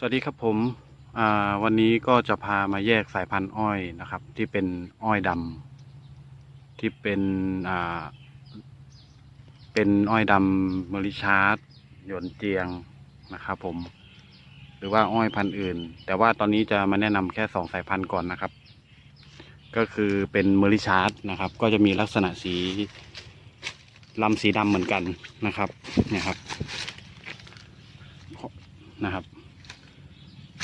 สวัสดีครับผมอ่าวันนี้ก็จะพามาแยกสายพันธุ์อ้อยนะครับ ที่เป็นอ้อยดำที่เป็นอ่าเป็นอ้อยดำมอริชาร์ดหยวนเจียงนะครับผม หรือว่าอ้อยพันธุ์อื่น แต่ว่าตอนนี้จะมาแนะนำแค่สองสายพันธุ์ก่อนนะครับ ก็คือเป็นมอริชาร์ดนะครับ ก็จะมีลักษณะสีลำสีดำเหมือนกันนะครับเนี่ยครับนะครับ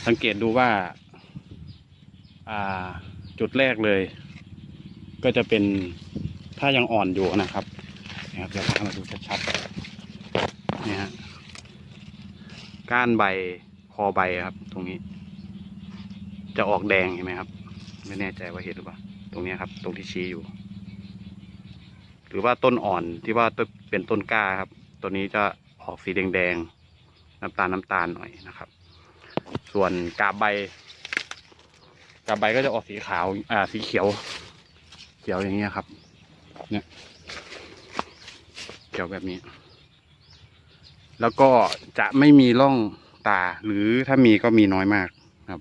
สังเกตดูว่าอ่าจุดแรกเลย ก็จะเป็นถ้ายังอ่อนอยู่นะครับนะครับเดี๋ยวพามาดูชัดๆเนี่ยฮะก้านใบคอใบครับ ตรงนี้ จะออกแดงเห็นไหมครับ ไม่แน่ใจว่าเห็นหรือเปล่าตรงนี้ครับ ตรงที่ชี้อยู่ หรือว่าต้นอ่อนที่ว่าต้นเป็นต้นกล้าครับ ตัวนี้จะออกสีแดงๆน้ำตาลน้ำตาลหน่อยนะครับ ส่วนกาบใบ กาบใบก็จะออกสีขาว อ่า สีเขียว เขียวอย่างเงี้ยครับ เนี่ย เขียวแบบนี้ แล้วก็จะไม่มีร่องตา หรือถ้ามีก็มีน้อยมากครับ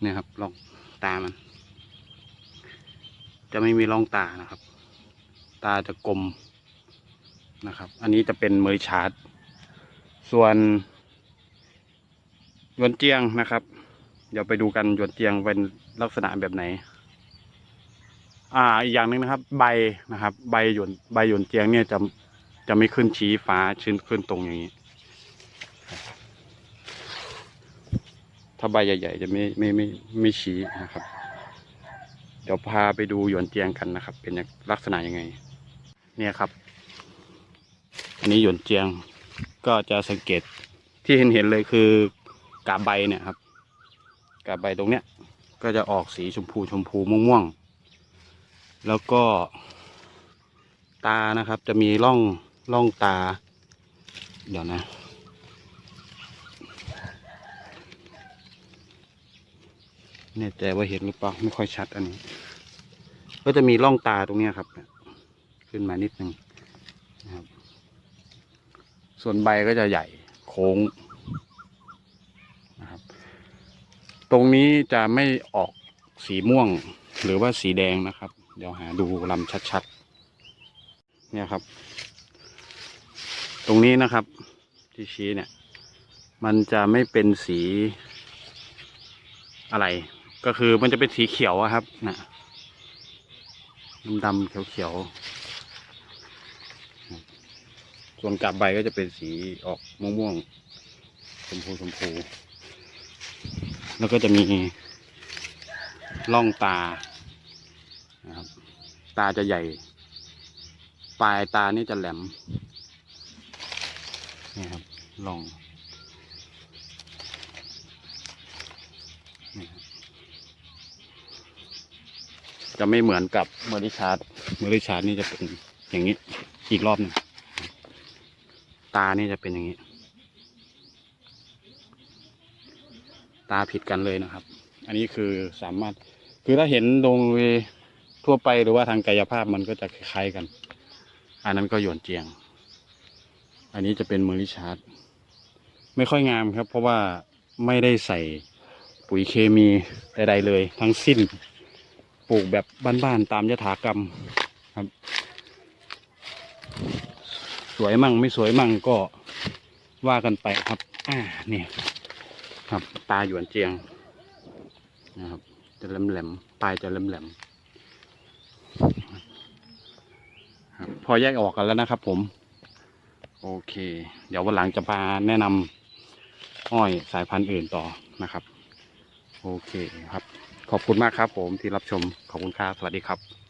เนี่ยครับร่องตามัน จะไม่มีร่องตานะครับ ตาจะกลมนะครับ อันนี้จะเป็นเมยชาร์ดส่วน ยวนเจียงนะครับ เดี๋ยวไปดูกันยวนเจียงเป็นลักษณะแบบไหน อ่าอีกอย่างหนึ่งนะครับ ใบนะครับ ใบหยวนใบหยวนเจียงเนี่ยจะจะไม่ขึ้นชี้ฟ้าชื้นขึ้นตรงอย่างนี้ ถ้าใบใหญ่ ๆ จะไม่ไม่ไม่ไม่ชี้นะครับ เดี๋ยวพาไปดูหยวนเจียงกันนะครับ เป็นลักษณะยังไง เนี่ยครับ อันนี้หยวนเจียงก็จะสังเกตที่เห็นเห็นเลยคือ กาบใบเนี่ยครับ กาบใบตรงเนี้ย ก็จะออกสีชมพูชมพูม่วงๆแล้วก็ ตานะครับ จะมีร่องร่องตา เดี๋ยวนะ แน่ใจว่าเห็นหรือเปล่าไม่ค่อยชัดอันนี้ ก็จะมีร่องตาตรงเนี้ยครับ ขึ้นมานิดนึงนะครับ ส่วนใบก็จะใหญ่โค้ง นะครับ ตรงนี้จะไม่ออกสีม่วงหรือว่าสีแดงนะครับ เดี๋ยวหาดูลำชัดๆ เนี่ยครับ ตรงนี้นะครับที่ชี้เนี่ย มันจะไม่เป็นสีอะไร ก็คือมันจะเป็นสีเขียวครับนะดำๆเขียวๆส่วนกาบใบก็จะเป็นสีออกม่วงๆชมพูชมพู แล้วก็จะมีร่องตานะครับตาจะใหญ่ ปลายตานี่จะแหลมนี่ครับร่องนี่ครับจะไม่เหมือนกับเมอริชาร์ดเมอริชาร์ดนี่จะเป็นอย่างนี้อีกรอบหนึงตานี่จะเป็นอย่างนี้ ตาผิดกันเลยนะครับ อันนี้คือสามารถคือถ้าเห็นดงทั่วไปหรือว่าทางกายภาพมันก็จะคล้ายกัน อันนั้นก็หยวนเจียง อันนี้จะเป็นเมอริชาร์ดไม่ค่อยงามครับ เพราะว่าไม่ได้ใส่ปุ๋ยเคมีใดๆเลย ทั้งสิ้นปลูกแบบบ้านๆตามยถากรรมครับ สวยมั่งไม่สวยมั่งก็ว่ากันไปครับ อ่าเนี่ย ครับตาหยวนเจียงนะครับ จะแหลมๆปลายจะแหลมแหลมๆครับพอแยกออกกันแล้วนะครับ ผม โอเค เดี๋ยววันหลังจะพาแนะนำอ้อยสายพันธุ์อื่นต่อนะครับ โอเคครับ ขอบคุณมากครับ ผมที่รับชมขอบคุณครับสวัสดีครับ